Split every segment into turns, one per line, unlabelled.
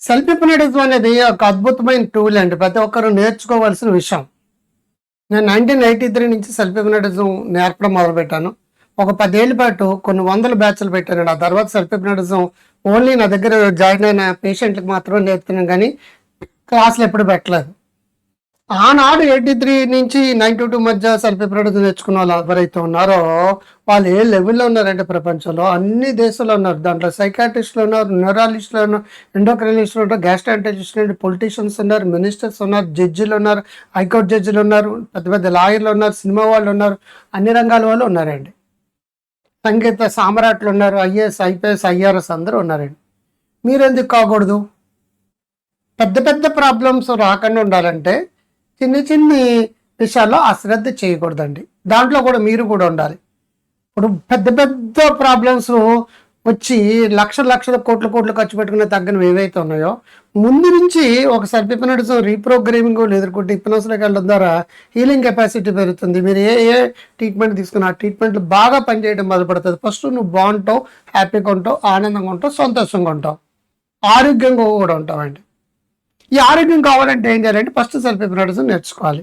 Self hypnotism అనేది ఒక అద్భుతమైన టూల్ అండి. ప్రతి ఒక్కరు నేర్చుకోవాల్సిన విషయం. నేను నైన్టీన్ ఎయిటీ త్రీ నుంచి సెల్ఫ్ హిప్నటిజం నేర్పడం మొదలుపెట్టాను. ఒక పదేళ్ళ పాటు కొన్ని వందల బ్యాచ్లు పెట్టాను. ఆ తర్వాత సెల్ఫ్ హిప్నటిజం ఓన్లీ నా దగ్గర జాయిన్ అయిన పేషెంట్లకు మాత్రమే నేర్పుతున్నాను కానీ క్లాసులు ఎప్పుడు పెట్టలేదు. ఆనాడు ఎయిటీ త్రీ నుంచి నైన్టీ టూ మధ్య సెల్ఫ్ హిప్నటిజం తెచ్చుకున్న వాళ్ళు ఎవరైతే ఉన్నారో వాళ్ళు ఏ లెవెల్లో ఉన్నారంటే ప్రపంచంలో? అన్ని దేశాల్లో ఉన్నారు. దాంట్లో సైకాట్రిస్టులు ఉన్నారు న్యూరాలజిస్టులు ఉన్నారు ఎండోక్రైనిస్టులు ఉన్నారు గ్యాస్ట్రాంటజిస్టులు ఉన్నారు పొలిటీషియన్స్ ఉన్నారు మినిస్టర్స్ ఉన్నారు జడ్జిలు ఉన్నారు హైకోర్టు జడ్జిలు ఉన్నారు పెద్ద పెద్ద లాయర్లు ఉన్నారు సినిమా వాళ్ళు ఉన్నారు అన్ని రంగాల వాళ్ళు ఉన్నారండి. సంగీత సామ్రాట్లు ఉన్నారు ఐఏఎస్ ఐపీఎస్ ఐఆర్ఎస్ అందరూ ఉన్నారండి. మీరు ఎందుకు కాకూడదు? పెద్ద పెద్ద ప్రాబ్లమ్స్ రాకుండా ఉండాలంటే చిన్న చిన్ని విషయాల్లో అశ్రద్ధ చేయకూడదండి. దాంట్లో కూడా మీరు కూడా ఉండాలి. ఇప్పుడు పెద్ద పెద్ద ప్రాబ్లమ్స్ వచ్చి లక్షల లక్షల కోట్ల కోట్లు ఖర్చు పెట్టుకునే తగ్గనివి ఏవైతే ఉన్నాయో ముందు నుంచి ఒక సెల్ఫ్ రీప్రోగ్రామింగ్ ఎదుర్కొంటే హిప్నోస్లోకి వెళ్ళడం ద్వారా హీలింగ్ కెపాసిటీ పెరుగుతుంది. మీరు ఏ ఏ ట్రీట్మెంట్ తీసుకున్న ఆ ట్రీట్మెంట్లు బాగా పనిచేయడం మొదలుపడుతుంది ఫస్ట్ నువ్వు బాగుంటావు హ్యాపీగా ఉంటావు ఆనందంగా ఉంటావు సంతోషంగా ఉంటావు ఆరోగ్యంగా కూడా ఉంటావండి. ఈ ఆరోగ్యం కావాలంటే ఏం చేయాలంటే ఫస్ట్ సెల్ఫ్ హిప్నటిజం నేర్చుకోవాలి.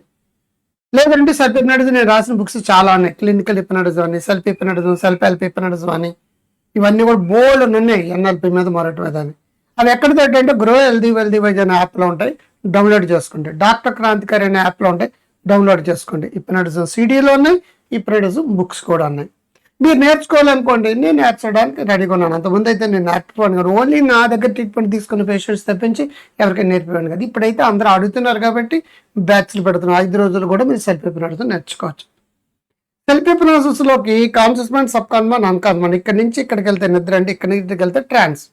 లేదంటే సెల్ఫ్ హిప్నటిజం నేను రాసిన బుక్స్ చాలా ఉన్నాయి. క్లినికల్ హిప్నటిజం అని self hypnotism self help hypnotism అని. ఇవన్నీ కూడా బోల్డ్ ఉన్నాయి. ఎన్ఎల్పి మీద మరొకటి మీద అని. అవి ఎక్కడ ఏంటంటే గ్రో హెల్దీ వెల్దీ వైజ్ అనే యాప్లో ఉంటాయి. డౌన్లోడ్ చేసుకోండి డాక్టర్ క్రాంతికారి అనే యాప్లో ఉంటాయి డౌన్లోడ్ చేసుకోండి హిప్నటిజం సీడీలో ఉన్నాయి హిప్నటిజం బుక్స్ కూడా ఉన్నాయి. మీరు నేర్చుకోవాలనుకోండి నేను నేర్చడానికి రెడీగా ఉన్నాను. అంతకుముందు అయితే నేను నేర్చుకోను కదా. ఓన్లీ నా దగ్గర ట్రీట్మెంట్ తీసుకున్న పేషెంట్స్ తప్పించి ఎవరికైనా నేర్పివ్వండి కదా. ఇప్పుడైతే అందరూ అడుగుతున్నారు కాబట్టి బ్యాచ్లు పెడుతున్నారు ఐదు రోజులు కూడా మీరు సెల్ఫ్ హిప్నటిజం నేర్చుకోవచ్చు. సెల్ఫ్ హిప్నోసిస్లోకి conscious mind subconscious unconscious ఇక్కడ నుంచి ఇక్కడికి వెళ్తే నిద్ర అంటే ఇక్కడ నుంచి ఇక్కడికి వెళ్తే ట్రాన్స్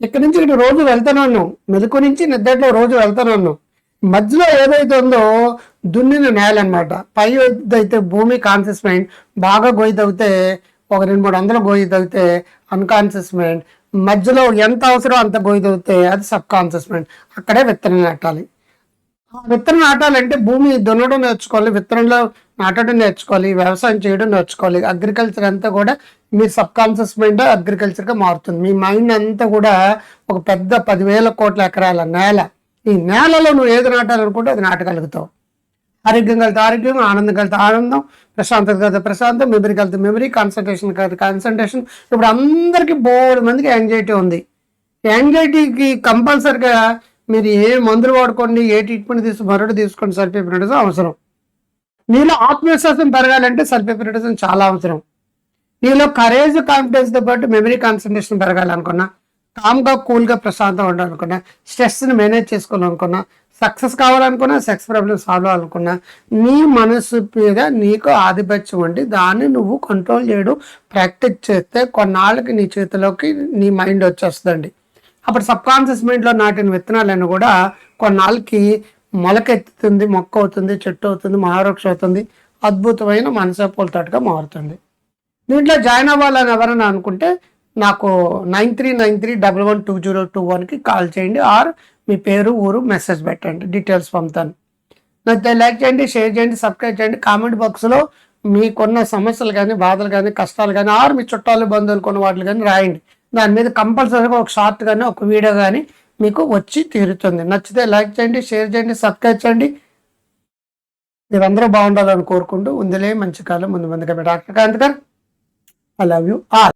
ఇక్కడ నుంచి ఇక్కడ రోజు వెళ్తాను మెలకు నుంచి నిద్రలో రోజు వెళ్తాను మధ్యలో ఏదైతే ఉందో దున్నిన నేల అనమాట పై అయితే భూమి కాన్షియస్ మైండ్ బాగా గోయి తవ్వితే ఒక రెండు మూడు వందలు గోయి తవ్వితే అన్కాన్షియస్ మైండ్ మధ్యలో ఎంత అవసరం అంత గోయి తవ్వితే అది సబ్ కాన్షియస్ మైండ్ అక్కడే విత్తనం నాటాలి. ఆ విత్తనం నాటాలంటే భూమి దున్నడం నేర్చుకోవాలి విత్తనంలో నాటడం నేర్చుకోవాలి వ్యవసాయం చేయడం నేర్చుకోవాలి. అగ్రికల్చర్ అంతా కూడా మీ సబ్ కాన్షియస్ మైండ్ అగ్రికల్చర్గా మారుతుంది. మీ మైండ్ అంతా కూడా ఒక పెద్ద పదివేల కోట్ల ఎకరాల నేల ఈ నేలలో నువ్వు ఏది నాటాలనుకుంటే అది నాటగలుగుతావు. ఆరోగ్యం కలిగితే ఆరోగ్యం ఆనందం కలిగితే ఆనందం ప్రశాంతత కలితే ప్రశాంతం మెమరీ కలితే మెమరీ కాన్సన్ట్రేషన్ కలితే కాన్సన్ట్రేషన్ ఇప్పుడు అందరికీ బోడు మందికి యాంగ్జైటీ ఉంది. యాంగ్జైటీకి కంపల్సరిగా మీరు ఏ మందులు వాడుకోండి ఏ ట్రీట్మెంట్ తీసుకు మరొకటి తీసుకోండి సెల్ఫ్ అవసరం. నీలో ఆత్మవిశ్వాసం పెరగాలంటే సెల్ఫ్ చాలా అవసరం. నీలో కరేజ్ కాన్ఫిడెన్స్తో పాటు మెమరీ కాన్సన్ట్రేషన్ పెరగాలనుకున్నా. కామ్గా కూల్గా ప్రశాంతంగా ఉండాలనుకున్నా స్ట్రెస్ని మేనేజ్ చేసుకోవాలనుకున్నా సక్సెస్ కావాలనుకున్నా సెక్స్ ప్రాబ్లమ్ సాల్వ్ అవ్వాలనుకున్నా నీ మనసు మీద నీకు ఆధిపత్యం ఉండి దాన్ని నువ్వు కంట్రోల్ చేయడం ప్రాక్టీస్ చేస్తే కొన్నాళ్ళకి నీ చేతిలోకి నీ మైండ్ వచ్చేస్తుందండి. అప్పుడు సబ్ కాన్షియస్ మైండ్లో నాటిన విత్తనాలన్నీ కూడా కొన్నాళ్ళకి మొలకెత్తుతుంది మొక్క అవుతుంది చెట్టు అవుతుంది మహావృక్షం అవుతుంది అద్భుతమైన మనసపోలతోటగా మారుతుంది. దీంట్లో జాయిన్ అవ్వాలని ఎవరైనా అనుకుంటే నాకు nine three nine three double one two zero two వన్కి కాల్ చేయండి ఆర్ మీ పేరు ఊరు మెసేజ్ పెట్టండి. డీటెయిల్స్ పంపుతాను. నచ్చితే లైక్ చేయండి షేర్ చేయండి సబ్స్క్రైబ్ చేయండి. కామెంట్ బాక్స్లో మీకున్న సమస్యలు కానీ బాధలు కానీ కష్టాలు కానీ ఆరు మీ చుట్టాలు బంధువులు కొన్ని వాటిని కానీ రాయండి. దాని మీద కంపల్సరీగా ఒక షార్ట్ కానీ ఒక వీడియో కానీ మీకు వచ్చి తీరుతుంది. నచ్చితే లైక్ చేయండి షేర్ చేయండి సబ్స్క్రైబ్ చేయండి. మీరందరూ బాగుండాలని కోరుకుంటూ ఉందిలే మంచి కాలం ముందు ముందుగా మీ డాక్టర్ కాంత్ గారు. I love you all